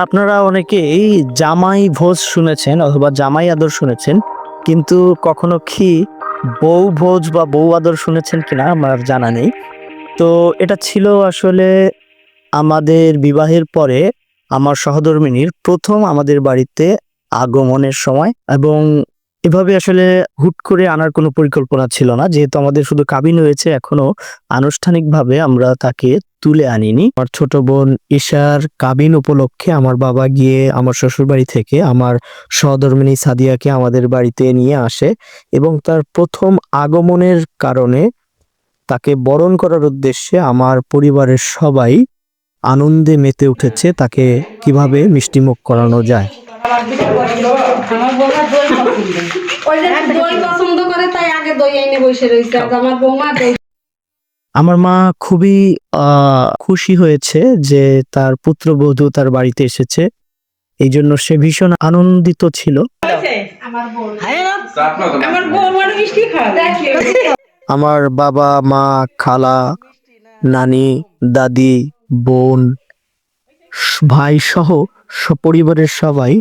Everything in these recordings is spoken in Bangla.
আপনারা অনেকেই জামাই ভোজ শুনেছেন অথবা জামাই আদর শুনেছেন, কিন্তু কখনো কি বউ ভোজ বা বউ আদর শুনেছেন কিনা আমার জানা নেই। তো এটা ছিল আসলে আমাদের বিবাহের পরে আমার সহধর্মিনীর প্রথম আমাদের বাড়িতে আগমনের সময় এবং এভাবে আসলে হুট করে আনার কোনো পরিকল্পনা ছিল না। যেহেতু আমাদের শুধু কাবিন হয়েছে এখনও আনুষ্ঠানিকভাবে আমরা তাকে তুলে আনিনি। আমার ছোট বোন ঈশার কাবিন উপলক্ষে আমার বাবা গিয়ে আমার শ্বশুর বাড়ি থেকে আমার সহধর্মিনী সাদিয়াকে আমাদের বাড়িতে নিয়ে আসে এবং তার প্রথম আগমনের কারণে তাকে বরণ করার উদ্দেশ্যে আমার পরিবারের সবাই আনন্দে মেতে উঠেছে তাকে কীভাবে মিষ্টিমুখ করানো যায়। আমার বৌমা দই পছন্দ ওই যে দই পছন্দ করে তাই আগে দই এনে বসে রয়েছে আর আমার বৌমা দই আমার মা খুবই খুশি হয়েছে যে তার পুত্রবধূ তার বাড়িতে এসেছে। এই জন্য সে ভীষণ আনন্দিত ছিল। আমার আমার বাবা মা খালা নানি দাদি বোন ভাই সহ সপরিবারের সবাই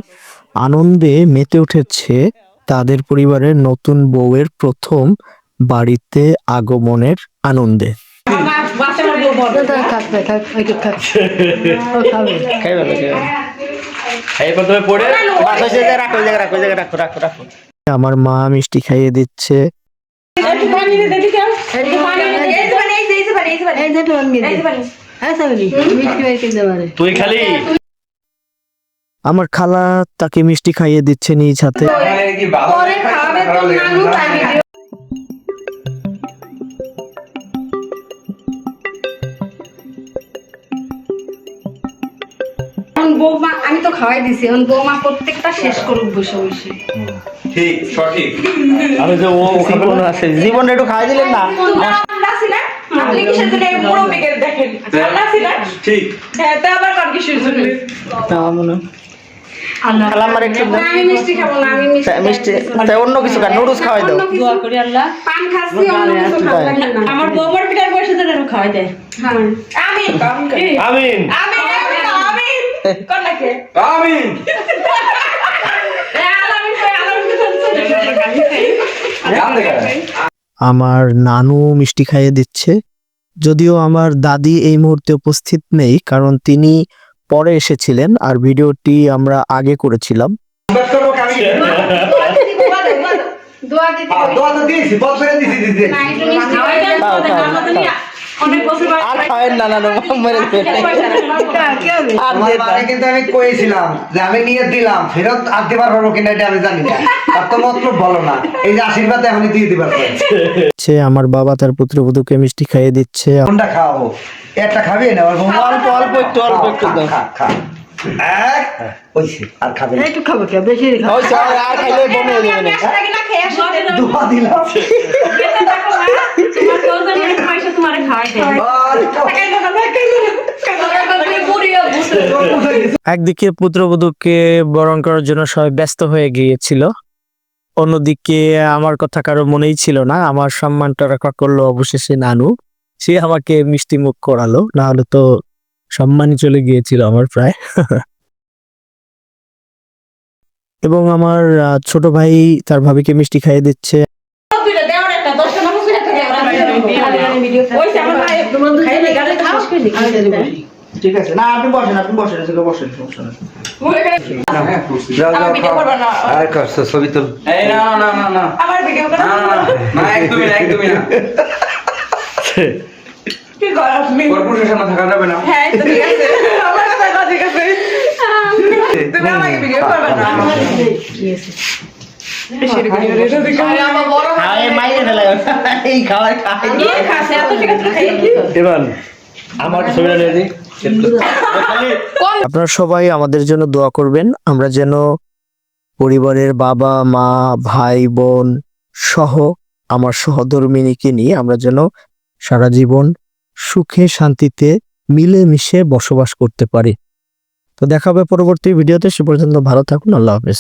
আনন্দে মেতে উঠেছে তাদের পরিবারের নতুন বউয়ের প্রথম বাড়িতে আগমনের আনন্দে। আমার মা মিষ্টি খাইয়ে দিচ্ছে। তুই খালি? আমার খালা তাকে মিষ্টি খাইয়ে দিচ্ছে নিজ হাতে। বৌমা আমি তো খাওয়াই দিছি এখন বৌমা প্রত্যেকটা শেষ করুক বসে বসে। ঠিক সঠিক। আমি যে ও জীবন আছে জীবন একটু খাই দিলেন না? ঠান্ডা ছিল ঠিক। হ্যাঁ তা আবার কিসের আমার একটু আমি মিষ্টি খাব না আমি মিষ্টি মিষ্টি তাই অন্য কিছু খান নুডলস খাওয়াই দাও। অন্য করি আল্লাহ। পান খাচ্ছি অন্য কিছু খাওয়া না। আমার বৌমার পিঠার বয়সে যেন খাওয়াই দেয় হ্যাঁ। আমি আমিন। আমি আমি কোন নাকি আমিন। আলামিন কই আলামিন গান দেখা আমার নানু মিষ্টি খাইয়ে দিচ্ছে। যদিও আমার দাদি এই মুহূর্তে উপস্থিত নেই কারণ তিনি পরে এসেছিলেন আর ভিডিওটি আমরা আগে করেছিলাম। দোয়া হ্যাঁ, দিয়েছি না আর খাওয়েন না নানু মেরে দেবে আমার দিয়ে মাকে কিন্তু আমি কয়েছিলাম যে আমি নিয়ে দিলাম ফেরত আর দিবার পারব কিনা এটা আমি জানি না। আর তো মাত্র বলো না এই যে আশীর্বাদ এখনই দিয়ে দিবার। সে আমার বাবা তার পুত্রবধূকে মিষ্টি খাইয়ে দিচ্ছে। কোনটা খাওয়াবো? একটা খাবি না? অল্প অল্প একটু অল্প একটু দাও। খা খা আর খাবে না। ওই তো, আর- আর খাইলে বমি হয়ে যাবে না। না খেয়ে দিলাম। তোমার খাওয়াই পুরিও বুঝে একদিকে পুত্রবধূকে বরণ করার জন্য সবাই ব্যস্ত হয়ে গিয়েছিল অন্যদিকে আমার কথা কারও মনেই ছিল না আমার সম্মানটা রক্ষা করল অবশেষে নানু সে আমাকে মিষ্টি মুখ করালো না হলে তো সম্মানই চলে গিয়েছিল আমার প্রায় এবং আমার আহ, ছোট ভাই তার ভাবিকে মিষ্টি খাইয়ে দিচ্ছে একটা দশটা মানুষ ওই আমার ভাই খাইলে গালে খাও ঠিক আছে না আপনি বসেন আপনি বসেন এদিকে বসেন সমস্যা নেই। যাও যাও ভিডিও খাও। করবা না? আর করছ ছবি তুল। এই না না না না। আমার ভিডিও করো। না না না একদমই না একদমই না। কি করো তুমি? কর্পোরেশনের সামনে থাকা যাবে না। হ্যাঁ ঠিক আছে। আপনারা সবাই আমাদের জন্য দোয়া করবেন। আমরা যেন পরিবারের বাবা মা ভাই বোন সহ আমার সহধর্মিনীকে নিয়ে আমরা যেন সারা জীবন সুখে শান্তিতে মিলেমিশে বসবাস করতে পারি। তো দেখা হবে পরবর্তী ভিডিওতে। সে পর্যন্ত ভালো থাকুন। আল্লাহ হাফেজ।